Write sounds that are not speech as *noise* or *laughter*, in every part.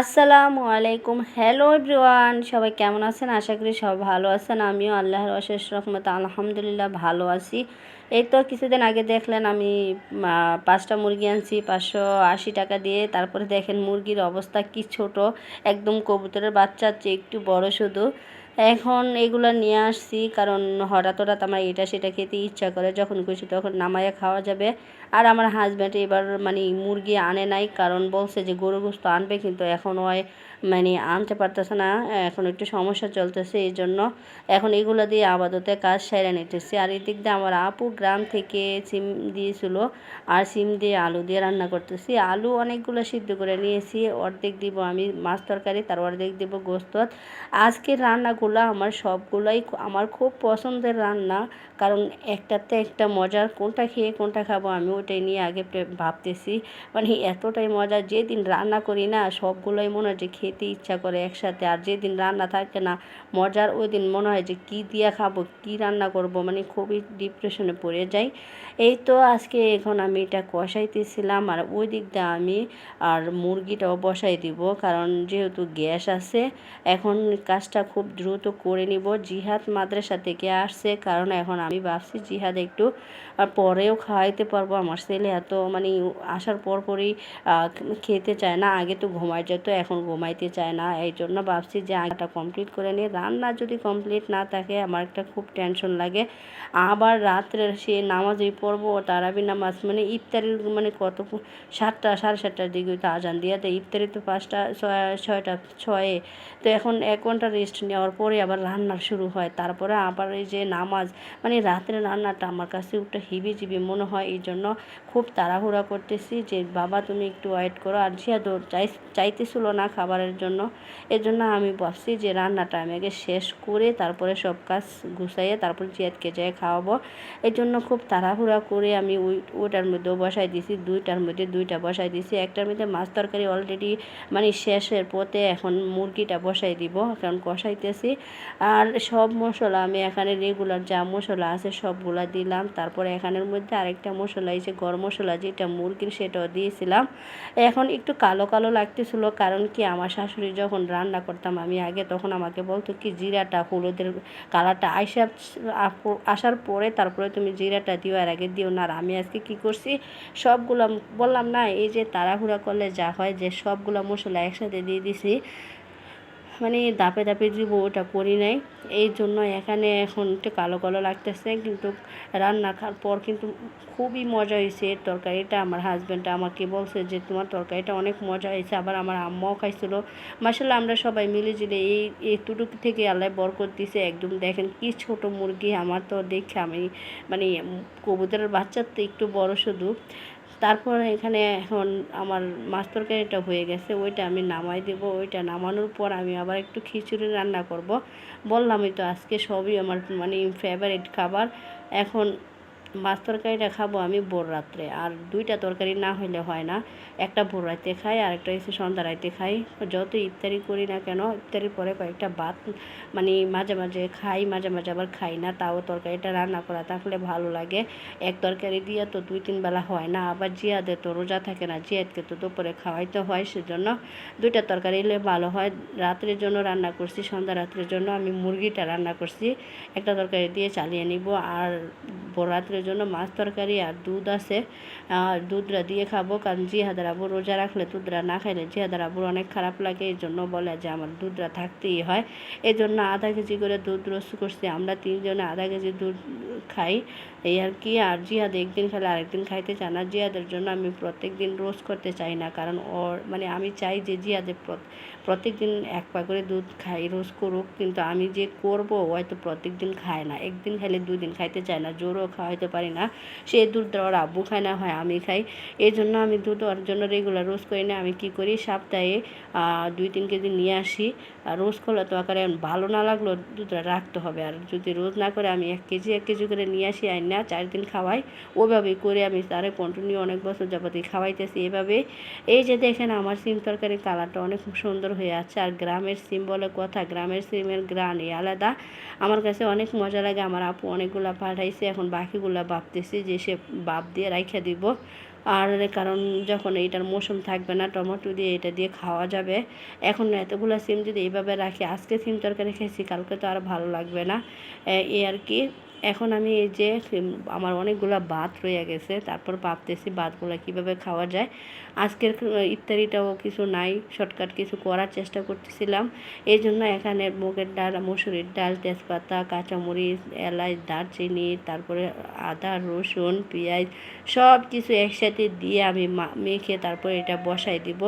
আসসালামু আলাইকুম। Hello everyone সবাই কেমন আছেন? আশা করি সব ভালো আছেন। আমিও আল্লাহর অশেষ রহমত আলহামদুলিল্লাহ ভালো আছি। এই তো কিছুদিন আগে দেখলেন আমি পাঁচটা মুরগি আনছি, পাঁচশো আশি টাকা দিয়ে। তারপরে দেখেন মুরগির অবস্থা কি ছোট, একদম কবুতরের বাচ্চার চেয়ে একটু বড় শুধু। এখন এগুলো নিয়ে আসছি, কারণ হঠাৎ হঠাৎ আমার এটা সেটা খেতে ইচ্ছা করে, যখন খুশি তখন নামাইয়া খাওয়া যাবে। আর আমার হাজব্যান্ড এবার মানে মুরগি আনে নাই, কারণ বলছে যে গরু গোস্ত আনবে, কিন্তু এখন ওই মানে আনতে পারতেছে না, এখন একটু সমস্যা চলতেছে, এই জন্য এখন এগুলো দিয়ে আপাতত কাজ সেরে নিতেছি। আর এদিক দিয়ে আমার আপু গ্রাম থেকে সিম দিয়েছিল, আর সিম দিয়ে আলু দিয়ে রান্না করতেছি। আলু অনেকগুলো সিদ্ধ করে নিয়েছি, অর্ধেক দিব আমি মাছ তরকারি, তার অর্ধেক দিব গোস্ত। আজকের রান্নাগুলো আমার সবগুলাই আমার খুব পছন্দের রান্না। কারণ একটাতে একটা মজার কোনটা খেয়ে কোনটা খাব আমি ওটাই নিয়ে আগে ভাবতেছি। মানে এতটাই মজা, যেদিন রান্না করি না, সবগুলোই মনে হয় যে খেতে ইচ্ছা করে একসাথে। আর যেদিন রান্না থাকে না, মজার ওই দিন মনে হয় যে কী দিয়ে খাব, কী রান্না করব মানে খুবই ডিপ্রেশনে পড়ে যাই। এই তো আজকে এখন আমি এটা কষাইতেছিলাম, আর ওই দিক দিয়ে আমি আর মুরগিটাও বসাই দিব, কারণ যেহেতু গ্যাস আছে, এখন কাজটা খুব দ্রুত করে নিব। জিহাদ মাদ্রাসা থেকে আসছে, কারণ এখন আমি ভাবছি জিহাদ একটু পরেও খাওয়াইতে পারব। আমার ছেলে এত মানে আসার পর পরই খেতে চায় না, আগে তো ঘুমাই যেত, এখন ঘুমাইতে চায় না। এই জন্য ভাবছি যে আগেটা কমপ্লিট করে নিই রান্না যদি কমপ্লিট না থাকে, আমার একটা খুব টেনশন লাগে। আবার রাত্রে সে নামাজই পড়ব, তারাবি নামাজ মানে ইফতারির মানে কত সাতটা, সাড়ে সাতটার দিকে তো আজান দিয়ে দেয়। ইফতারি তো পাঁচটা, ছয়, ছয়টা, ছয়ে। তো এখন এক ঘণ্টা রেস্ট নেওয়ার পরে আবার রান্না শুরু হয়। তারপরে আবার এই যে নামাজ মানে রাত্রে রান্নাটা আমার কাছে একটু হিবিজিবি মনে হয়, এই জন্য খুব তাড়াহুড়া করতেছি যে, বাবা, তুমি একটু ওয়েট করো। আর জিয়াদ চাই, চাইতেছিল না খাবারের জন্য এর জন্য আমি ভাবছি যে, রান্নাটা আমি আগে শেষ করে তারপরে সব কাজ গুছাইয়ে তারপর জিয়াদকে যেয়ে খাওয়াবো। এই জন্য খুব তাড়াহুড়া করে আমি ওই ওটার মধ্যেও বসাই দিছি, দুইটার মধ্যে দুইটা বসাই দিছি। একটার মধ্যে মাছ তরকারি অলরেডি মানে শেষের পথে এখন মুরগিটা বসাই দিব, কারণ কষাইতেছি। আর সব মশলা আমি এখানে রেগুলার যা মশলা আছে সবগুলা দিলাম। তারপরে এখানের মধ্যে আরেকটা মশলা, এই যে গরম মশলা যেটা মুরগির, সেটাও দিয়েছিলাম। এখন একটু কালো কালো লাগতেছিল, কারণ কি আমার শাশুড়ি যখন রান্না করতাম, আমি আগে তখন আমাকে বলতো কি, জিরাটা, হলুদের কালারটা আইসা আসার পরে তারপরে তুমি জিরাটা দিও, আর আগে দিও। না আর আমি আজকে কি করছি, সবগুলো বললাম, না, এই যে তাড়াহুড়া করলে যা হয় যে সবগুলো মশলা একসাথে দিয়ে দিছি। মানে দাপে দাপে দিব ওটা করি নাই, এই জন্য এখানে এখন একটু কালো কালো লাগতেছে। কিন্তু রান্না খাওয়ার পর কিন্তু খুবই মজা হয়েছে এর তরকারিটা। আমার হাজব্যান্ড আমাকে বলছে যে, তোমার তরকারিটা অনেক মজা হয়েছে। আবার আমার আম্মাও খাইছিল। মাসাল্লাহ আমরা সবাই মিলেঝিলে এই এতটুক থেকে আল্লাহ বরকত দিছে। একদম দেখেন কি ছোট মুরগি, আমার তো দেখে আমি মানে কবুতরের বাচ্চার তো একটু বড় শুধু। তারপর এখানে এখন আমার মাছ তরকারিটা হয়ে গেছে, ওইটা আমি নামাই দেব। ওইটা নামানোর পর আমি আবার একটু খিচুড়ি রান্না করব। বললামই তো আজকে সবই আমার মানে ফেভারিট খাবার। এখন মাছ তরকারিটা খাব আমি ভোর রাত্রে। আর দুইটা তরকারি না হইলে হয় না। একটা ভোর রাতে খাই, আর একটা হচ্ছে সন্ধ্যা রাতে খাই। যত ইফতারি করি না কেন, ইফতারির পরে কয়েকটা ভাত মানে মাঝে মাঝে খাই, মাঝে মাঝে আবার খাই না, তাও তরকারিটা রান্না করা থাকলে ভালো লাগে। এক তরকারি দিয়ে তো দুই তিন বেলা হয় না, আবার জিয়াদের তো রোজা থাকে না, জিয়াদকে তো দুপুরে খাওয়াইতে হয় সেজন্য। দুইটা তরকারি এলে ভালো হয়। রাত্রের জন্য রান্না করছি, সন্ধ্যা রাত্রের জন্য আমি মুরগিটা রান্না করছি। একটা তরকারি দিয়ে চালিয়ে নিব, আর বড় রাত্রের জন্য মাছ তরকারি আর দুধ আছে। আর দুধটা দিয়ে খাব, কারণ জিহাদার আবু রোজা রাখলে দুধরা না খাইলে জিহাদার আবুর অনেক খারাপ লাগে, এই জন্য বলে যে আমার দুধরা থাকতেই হয়। এই জন্য আধা কেজি করে দুধ রস করছি। আমরা তিনজনে আধা কেজি দুধ খাই। এই আর কি, আর জিহাদ একদিন খেলে আরেকদিন খাইতে চায় না। জিহাদের জন্য আমি প্রত্যেক দিন রোজ করতে চাই না, কারণ ওর মানে আমি চাই যে জিহাদের প্রত্যেক দিন এক পা করে দুধ খাই, রোজ করুক, কিন্তু আমি যে করব হয়তো প্রত্যেক দিন খায় না। একদিন খেলে দুই দিন খাইতে চায় না, জোরও খাওয়াইতে পারি না। সে দুধ ওর আব্বু খায় না, হয় আমি খাই। এই জন্য আমি দুধ ওর জন্য রেগুলার রোজ করি না। আমি কি করি, সপ্তাহে দুই তিন কেজি নিয়ে আসি। আর রোজ করলে তো আকারে ভালো না লাগল দুধটা রাখতে হবে। আর যদি রোজ না করে আমি এক কেজি এক কেজি করে নিয়ে আসি আর না, চার দিন খাওয়াই। ওইভাবেই করে আমি তারে কন্টিনিউ অনেক বছর যাবতীয় খাওয়াইতেছি এভাবে। এই যে দেখেন আমার সিম তরকারির কালারটা অনেক সুন্দর হয়ে আছে। আর গ্রামের সিম বলে কথা, গ্রামের সিমের গ্রানই আলাদা। আমার কাছে অনেক মজা লাগে, আমার আপু অনেকগুলা পাঠাইছে, এখন বাকিগুলা ভাবতেছি যে সে বাপ দিয়ে রাইখা দিব। আর কারণ যখন এইটার মৌসুম থাকবে না, টমেটো দিয়ে এটা দিয়ে খাওয়া যাবে। এখন এতগুলো সিম যদি এইভাবে রাখি, আজকে সিম তরকারি খেয়েছি কালকে তো আর ভালো লাগবে না। এই আর কি। এখন আমি এই যে আমার অনেকগুলো ভাত রয়ে গেছে। তারপর ভাবতেছি ভাতগুলো কীভাবে খাওয়া যায়। আজকের ইত্যাদিটাও কিছু নাই, শর্টকাট কিছু করার চেষ্টা করতেছিলাম। এই জন্য এখানে মুগের ডাল, মুসুরির ডাল, তেজপাতা, কাঁচামরিচ, এলাচ, দারচিনি, তারপরে আদা, রসুন, পেঁয়াজ সব কিছু একসাথে দিয়ে আমি মেখে তারপরে এটা বসাই দিব।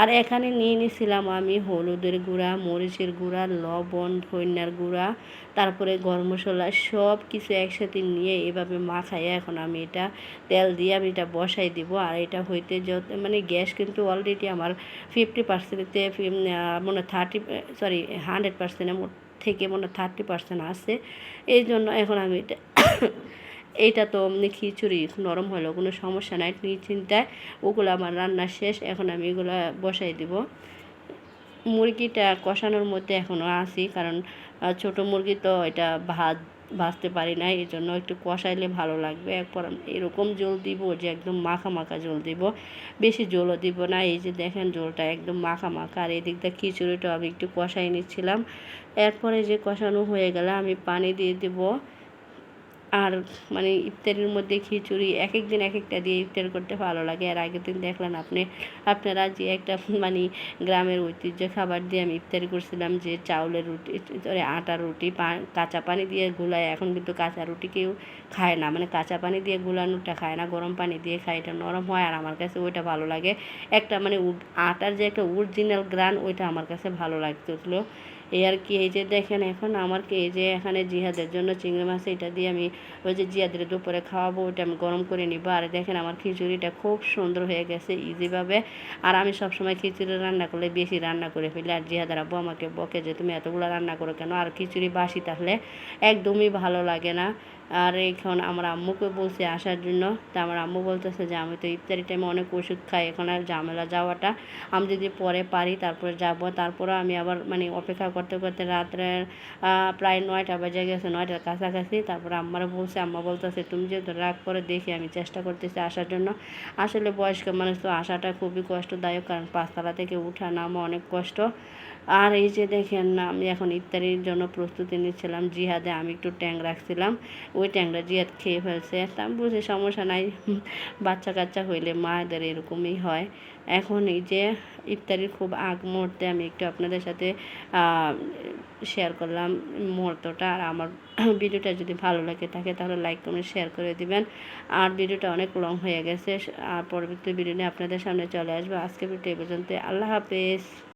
আর এখানে নিয়ে নিয়েছিলাম আমি হলুদের গুঁড়া, মরিচের গুঁড়া, লবণ, ধনিয়ার গুঁড়া, তারপরে গরম মশলা সব কিছু একসাথে নিয়ে এভাবে মাখাইয়ে এখন আমি এটা তেল দিয়ে আমি এটা বসাই দিব। আর এটা হইতে যত মানে গ্যাস কিন্তু অলরেডি আমার ফিফটি পার্সেন্টতে মনে থার্টি সরি হান্ড্রেড পার্সেন্টের থেকে মনে থার্টি পার্সেন্ট আছে। এই জন্য এখন আমি এটা এইটা তো খিচুড়ি, নরম হলেও কোনো সমস্যা নাই চিন্তায় ওগুলো আমার রান্না শেষ, এখন আমি এগুলো বসাই দিব। মুরগিটা কষানোর মধ্যে এখনও আসি কারণ ছোট মুরগি তো এটা ভাত, ভাজতে পারি না এই জন্য একটু কষাইলে ভালো লাগবে। এরপর এরকম জল দিব যে একদম মাখা মাখা জল দিব, বেশি জলও দিব না, এই যে দেখেন জলটা একদম মাখা মাখা, আর এদিক দিয়ে খিচুড়িটা আমি একটু কষাই নিচ্ছিলাম। এরপরে যে কষানো হয়ে গেলে আমি পানি দিয়ে দেবো। আর মানে ইফতারির মধ্যে খিচুড়ি এক এক দিন এক একটা দিয়ে ইফতার করতে ভালো লাগে। আর আগের দিন দেখলেন আপনি, আপনারা যে একটা মানে গ্রামের ঐতিহ্য খাবার দিয়ে আমি ইফতারি করছিলাম যে চাউলের রুটি আটার রুটি কাঁচা পানি দিয়ে গুলায় এখন কিন্তু কাঁচা রুটি কেউ খায় না। মানে কাঁচা পানি দিয়ে গুলানোটা খায় না, গরম পানি দিয়ে খায়। এটা নরম হয় আর আমার কাছে ওইটা ভালো লাগে। একটা মানে আটার যে একটা অরিজিনাল গ্রান, ওইটা আমার কাছে ভালো লাগতেছিল। এই আর কি, এই যে দেখেন এখন আমার কি, এই যে এখানে জিহাদের জন্য চিংড়ি মাছ, এটা দিয়ে আমি ওই যে জিহাদের দুপুরে খাওয়াবো, ওইটা আমি গরম করে নিবো। আর দেখেন আমার খিচুড়িটা খুব সুন্দর হয়ে গেছে ইজিভাবে আর আমি সবসময় খিচুড়ি রান্না করলে বেশি রান্না করে ফেলি। আর জিহাদের আব্বু আমাকে বকে যে, তুমি এতগুলো রান্না করো কেন? আর খিচুড়ি বাসি তাহলে একদমই ভালো লাগে না। আর এখন আমার আম্মুকে বলছে আসার জন্য। তা আমার আম্মু বলতেছে যে, আমি তো ইফতারি টাইমে অনেক ওষুধ খাই, এখন আর ঝামেলা যাওয়াটা। আমি যদি পরে পারি, তারপরে যাব। তারপরে আমি আবার মানে অপেক্ষা করতে করতে রাত্রে প্রায় নয়টা বেজে গেছে, নয়টার কাছাকাছি। তারপরে আম্মারা বলছে, আম্মা বলতেছে, তুমি যেহেতু রাগ করে দেখি, আমি চেষ্টা করতেছি আসার জন্য। আসলে বয়স্ক মানুষ তো আসাটা খুবই কষ্টদায়ক, কারণ পাঁচতলা থেকে উঠা নামা অনেক কষ্ট। আর এই যে দেখেন না, আমি এখন ইফতারির জন্য প্রস্তুতি নিচ্ছিলাম, জিহাদে আমি একটু ট্যাং রাখছিলাম, ওই ট্যাংরা জিহাদ খেয়ে ফেলছে। তা বুঝে সমস্যা নাই, বাচ্চা কাচ্চা হইলে মায়েদের এরকমই হয়। এখন এই যে ইফতারির খুব আগ মুহূর্তে আমি একটু আপনাদের সাথে শেয়ার করলাম মুহূর্তটা। আর আমার *clears throat* ভিডিওটা যদি ভালো লাগে থাকে, তাহলে লাইক কমেন্ট শেয়ার করে দিবেন। আর ভিডিওটা অনেক লং হয়ে গেছে, আর পরবর্তী ভিডিও নিয়ে আপনাদের সামনে চলে আসবে। আজকে ভিডিও পর্যন্ত আল্লাহ হাফেজ।